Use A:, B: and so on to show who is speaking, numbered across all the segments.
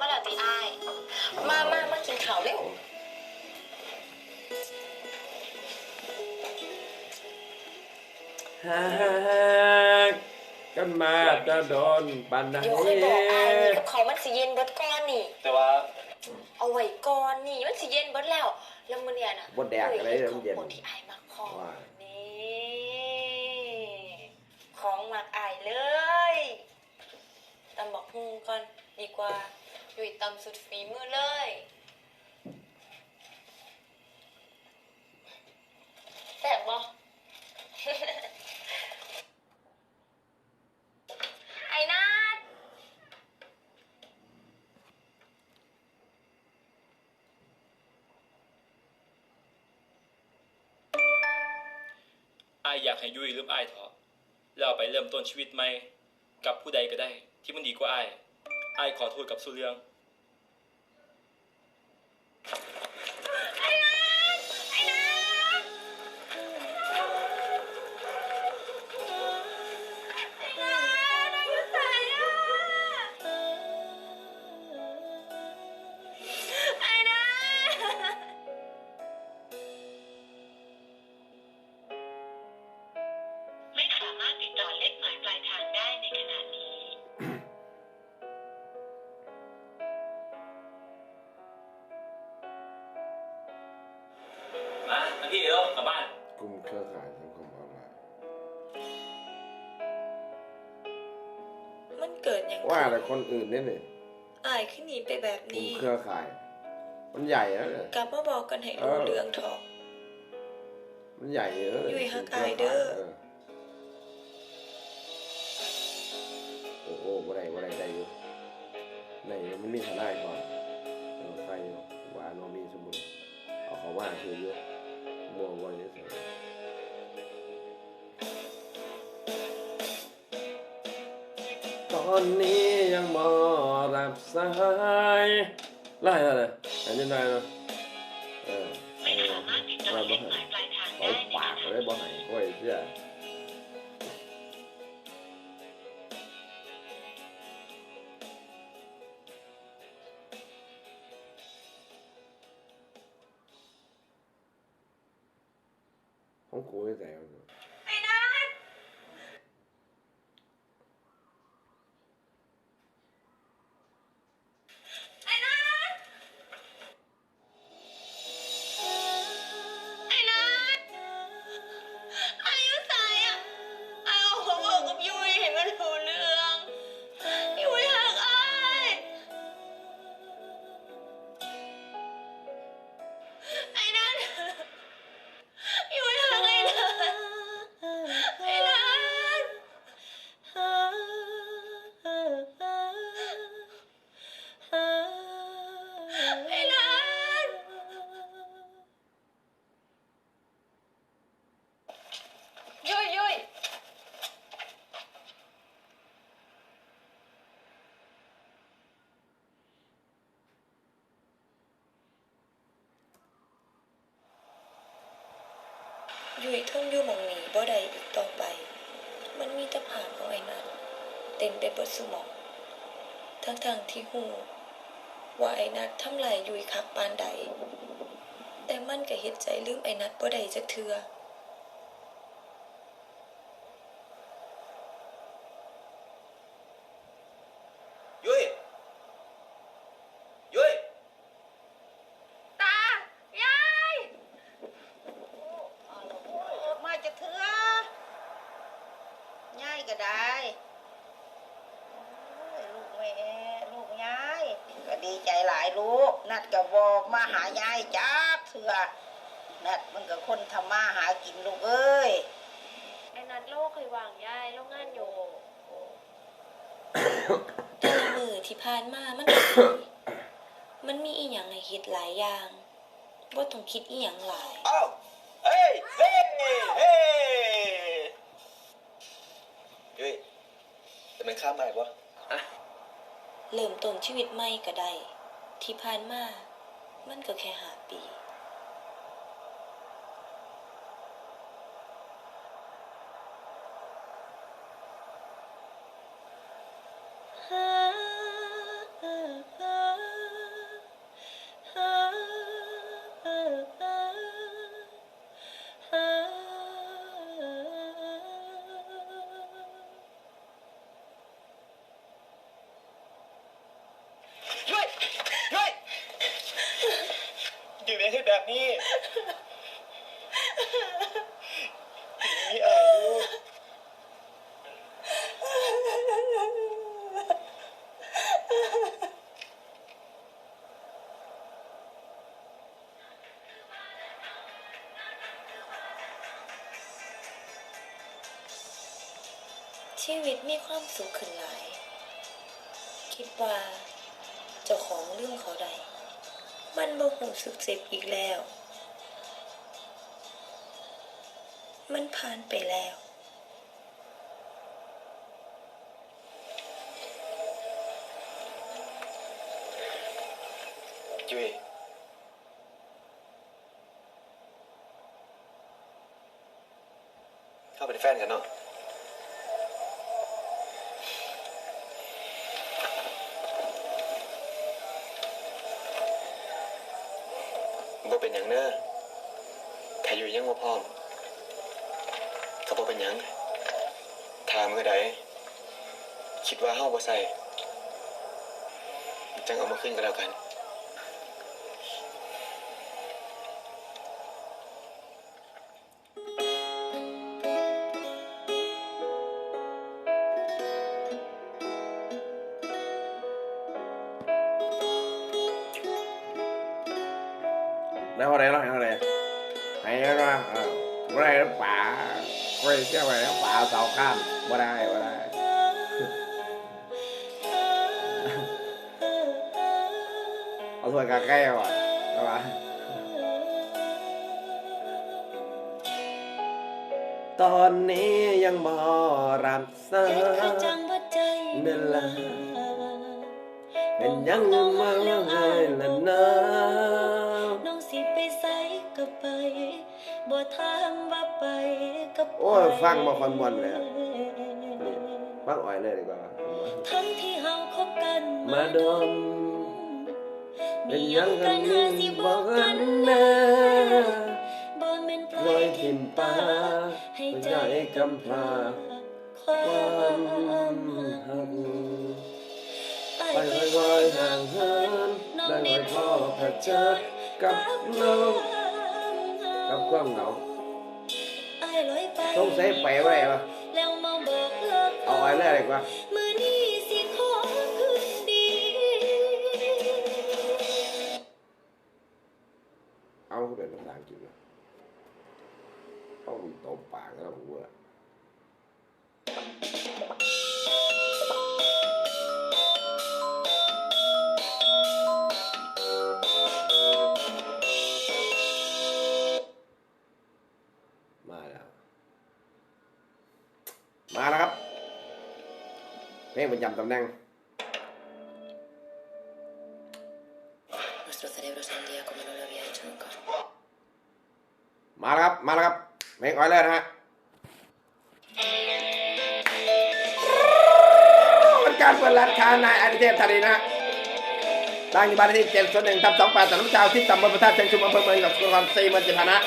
A: มาแล้วตีอ้าย มามามากินข้าวเร็ว
B: หากกันมาจะโดนปันไหน
A: เดี๋ยวค่อยบอกอ้ายนี่กับเขาวมันสิเย็นเบิดก่อนนี่
C: แต่ว่า
A: เอาไว้ก่อนนี่มันสิเย็นเบิดแล้วแล้วมื้อเนี้ยน่ะ
B: บดแดกอะไร
A: ข
B: มั
A: อนง
B: เย็น
A: คนที่อ้ายมักพอ
B: ว่า
A: นี่ของมักอ้ายเลยตำบักฮุงก่อนดีกว่า อยู่ตำสุดฝีมือเลยแซ่บบ่ไอ้นัด
C: ไอายอยากให้ยุ้ยลืมไอายเถอะแล้วไปเริ่มต้นชีวิตใหม่กับผู้ใดก็ได้ที่มันดีกว่าไอาย ไอ้ขอโทษกับสุเรี
A: ย
D: ง
C: พี่เดี๋ยวกลับบ้าน
B: กลุ่มเครือข่ายสังคมออนไลน์
A: มันเกิดอย่าง
B: ว่าแต่คนอื่นเนี่ยนี่
A: อายขึ้นหนีไปแบบ
B: กลุ่ม
A: นี้
B: เครือข่าย มันใหญ่แล้วเนี่ย
A: กลับมาบอกกันให้รู้
B: เออ
A: เรื่องเถอะ
B: มันใหญ่เยอะ
A: อยู่ห่างไกลเด้อ
B: โอ้โหบ่ได้บ่ได้ได้อยู่ในมันมีทนายก่อนเออใครอยู่ว่าโนมีสมุนเอาเขาว่าคือเย อะมัวไว้เฉยตอนนี้ยังบอรับสายไล่อะไรอันนี้ได้เนาะเออ
D: ไม่สามารถติดต่อ
B: ว่า
D: เล
B: บ่
D: ข
B: องกู ยุ
A: ยทนอยู่มองนี้บ่ได้อีกต่อไป มันมีแต่ภาพของไอ้นัดเต็มไปบดสมอง ทั้งๆที่หูว่าไอ้นัดทำลายยุยคักปานใด แต่มันก็เฮ็ดใจลืมไอ้นัดบ่ได้จักเทื่อ
C: ยุ้ย ยุ้ย
A: ตา ยาย
E: มาจะเถื่อง่ายก็ได้โอ้ยลูกแม่ลูกยายก็ ดีใจหลายลูกนัดก็บอกมาหายายจักเถื่อนัดมันก็คนทำมาหากินลูกเอ้ย
A: ไอ้นัดโลกเคยวางยายโรงงานอยู่แต่ละมือที่ผ่านมามันก็ดีมันมีอีหยังให้เฮ็ดหลายอย่างบ่ต้องคิดอีหยังหลาย
C: เอ้าเฮ้ยเฮ้ยเฮ้ยยุ้ยจะเป็นข้ามใหม่ปะ
A: เริ่มต้นชีวิตใหม่ก็ได้ ที่ผ่านมา มันก็แค่หาปี
C: นี้มีอายุ
A: ชีวิตมีความสุขขึ้นหลาย คิดว่าเจ้าของเรื่องเขาใดมันบ่หูสึกเจ็บอีกแล้ว มันผ่านไปแล้ว
C: จุ้ยเข้าเป็นแฟนกันเนาะบ่เป็นหยังเน้อแค่อยู่ยังบ่พร้อม ก็บ่เป็นหยังถามมือใดคิดว่าเฮาบ่ใส่จังเอามาขึ้นก็แล้วกัน
B: ไว้เชื่อไว้แล้วป่าเสาข้ามบ่ได้บ่ได้เอาถ้วยกาแก้วอะเอามาตอนนี้ยังบ่รับสา
A: เฮ็ดให้จังบ่ใจ
B: เดินลาเป็นยังมาให้ละนะ
A: น้องสิไปไสก็ไป บ่ถามว่าไปกับ
B: โอ้ยฟังบ่ค่อยม่วนเลยอะนี่ฟังอ่อยเลยดีกว่า
A: ทั้งที่เฮาคบกัน
B: มาดม
A: มี
B: เป็น
A: ห
B: ยั
A: ยังง
B: กั
A: กันน
B: นี่
A: หาสิ
B: บบอ
A: อกก
B: กั
A: กันน
B: นะ
A: นะบ่แม่นป
B: ป
A: ล่
B: ล่
A: อ
B: อย
A: ย
B: ทิ
A: ทิ
B: ม
A: ม
B: ป่า
A: ป่า
B: ให้
A: ให้
B: ใจ
A: ใจ
B: กำพร้า
A: ความ
B: ความ
A: หัก
B: หักไปค่อยๆห่างเหินได้ไว้พอเผชิญกับน้อง กับความเหงาสงสัยไปไว้วะ
A: แล้วมาบอกเลิก
B: เอาไว้เลยดีกว่า
A: มื้อนี้สิขอคืนดี
B: เอาเป็นภาษาอังกฤษนะเอาตบปากแล้วหัว เพลงประจำตำแหน่ง
A: Nuestro cerebro se hundía como no lo había hecho nunca.
B: มาแล้วครับ มาแล้วครับเพลงออยเลอร์นะฮะเป็นการเปิดร้านค้านายอาทิเทพธานีนะฮะตั้งอยู่บ้านเลขที่เจ็ดส่วนหนึ่งทับสองแปดถนนชาวที่ตำบลพระธาตุเชิงชุมอำเภอเมืองจังหวัดสุพรรณสี่หมื่นเจ็ดพันนะ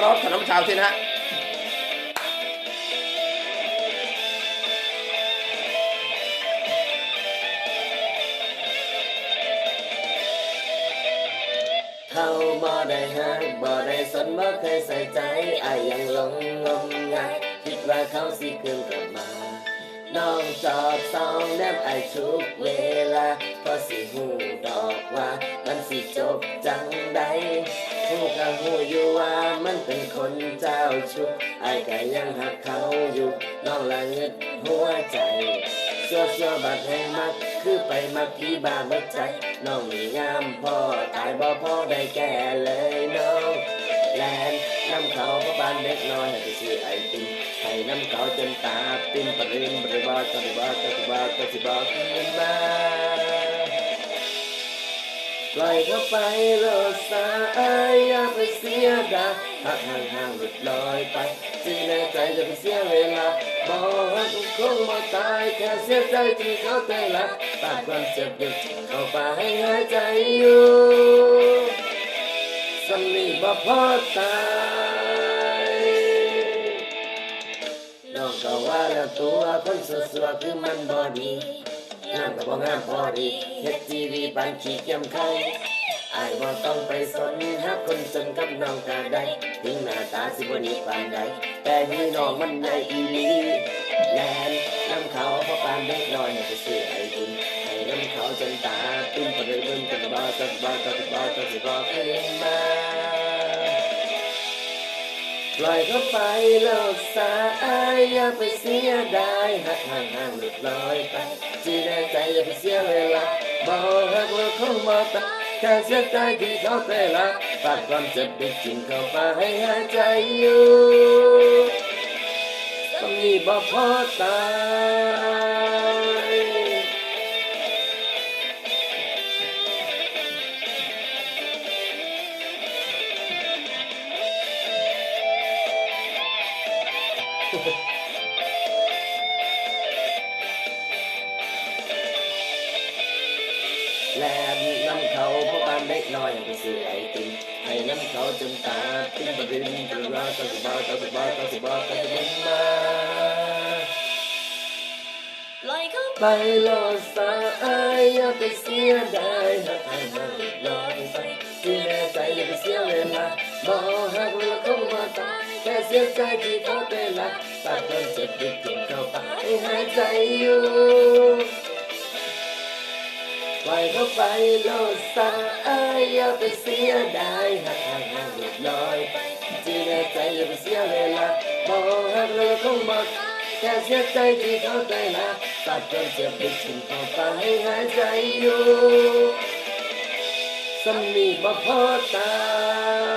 B: รถถนนชาวที่นะฮะ
F: บ่ได้ฮักบ่ได้สนบ่เคยใส่ใจอายยังหลงงมงายคิดว่าเขาสิคืนกลับมา น้องจอบสองแนบไอายทุกเวลาพราะสิหูดอกว่า มันสิจบจังใดหูก็หูอยู่ว่ามันเป็นคนเจ้าชุกไอายก็ยังหักเขาอยู่ น้องละเงิดหัวใจ ชัวชัวบัดแห่งมัก คือไปมักพี่บ้าเบิดใจน้องนี่งามพ่อตายบ่พ่อได้แก่เลยน้องแลนน้ำเขาก็บานเล็กน้อยให้ไปซื้อไอติมให้น้ำเขาจนตาปิ้นปริมปริบาตริบาตริบาตริบาขึ้นมาปล่อยเข้าไปโลดสายอย่าไปเสียดายหักห่างห่างๆหลุดลอยไปจีแน่ใจจะไปเสียเวลา บอกว่าคงมาตายแค่เสียใจที่เขาใจละตัดความเจ็บเด็กเข้าไปให้หายใจอยู่สมีบ่พอตายน้องก็ว่าแล้วตัวคนสัวๆคือมันบ่ดีงามก็บ่งามพอดีเฮ็ดทีวีปานขี้เกียมไข่อายบ่ต้องไปสนหาคนจนกับน้องกาได้ถึงหน้าตาสิบ่ดีปานใด แต่พี่น้องมันใหญ่อีหลีแลนน้ำเขาเพราะปานเด็กน้อยให้ไปซื้อไอติมให้น้ำเขาจนตาตึ้มปะเดิมกันบ้าจัดบ้าจัดบ้าจัดบ้าขึ้นมาปล่อยเขาไปโลกสายอย่าไปเสียดายหักห่างห่างหลุดลอยไปจีแน่ใจอย่าไปเสียเวลาบอกหักแล้วเขามาตาย แค่เสียใจที่เขาเตะละฝากความเจ็บไปกิงเข้าไปให้หายใจอยู่ต้องมีบ่พอตาย แลนน้ำเขาเพราะบ้านเล็กน้อยไปซื้อไอติมให้น้ำเขาจนตาติ้งบดินตะราตะสุบาตะสุบาตะสุบาตะสุบมา
A: ลอยเข้า
F: ไปโลดสายอย่าไปเสียดายหากให้มันลอยไปที่แน่ใจอย่าไปเสียเวลาบอกหักแล้วคงมาตายแค่เสียใจที่เขาเตะละตัดต้นเจ็บดึกกินเข้าไปหายใจอยู่ ปล่อยเขาไปโลดสายอย่าไปเสียดายหากห่างห่างหลุดลอยจีนใจอย่าไปเสียเวลาบอกหักแล้วคงบอกแค่เสียใจที่เขาใจละตัดจนเจ็บไปถึงต่อไปให้หายใจอยู่สมีบ่พอตา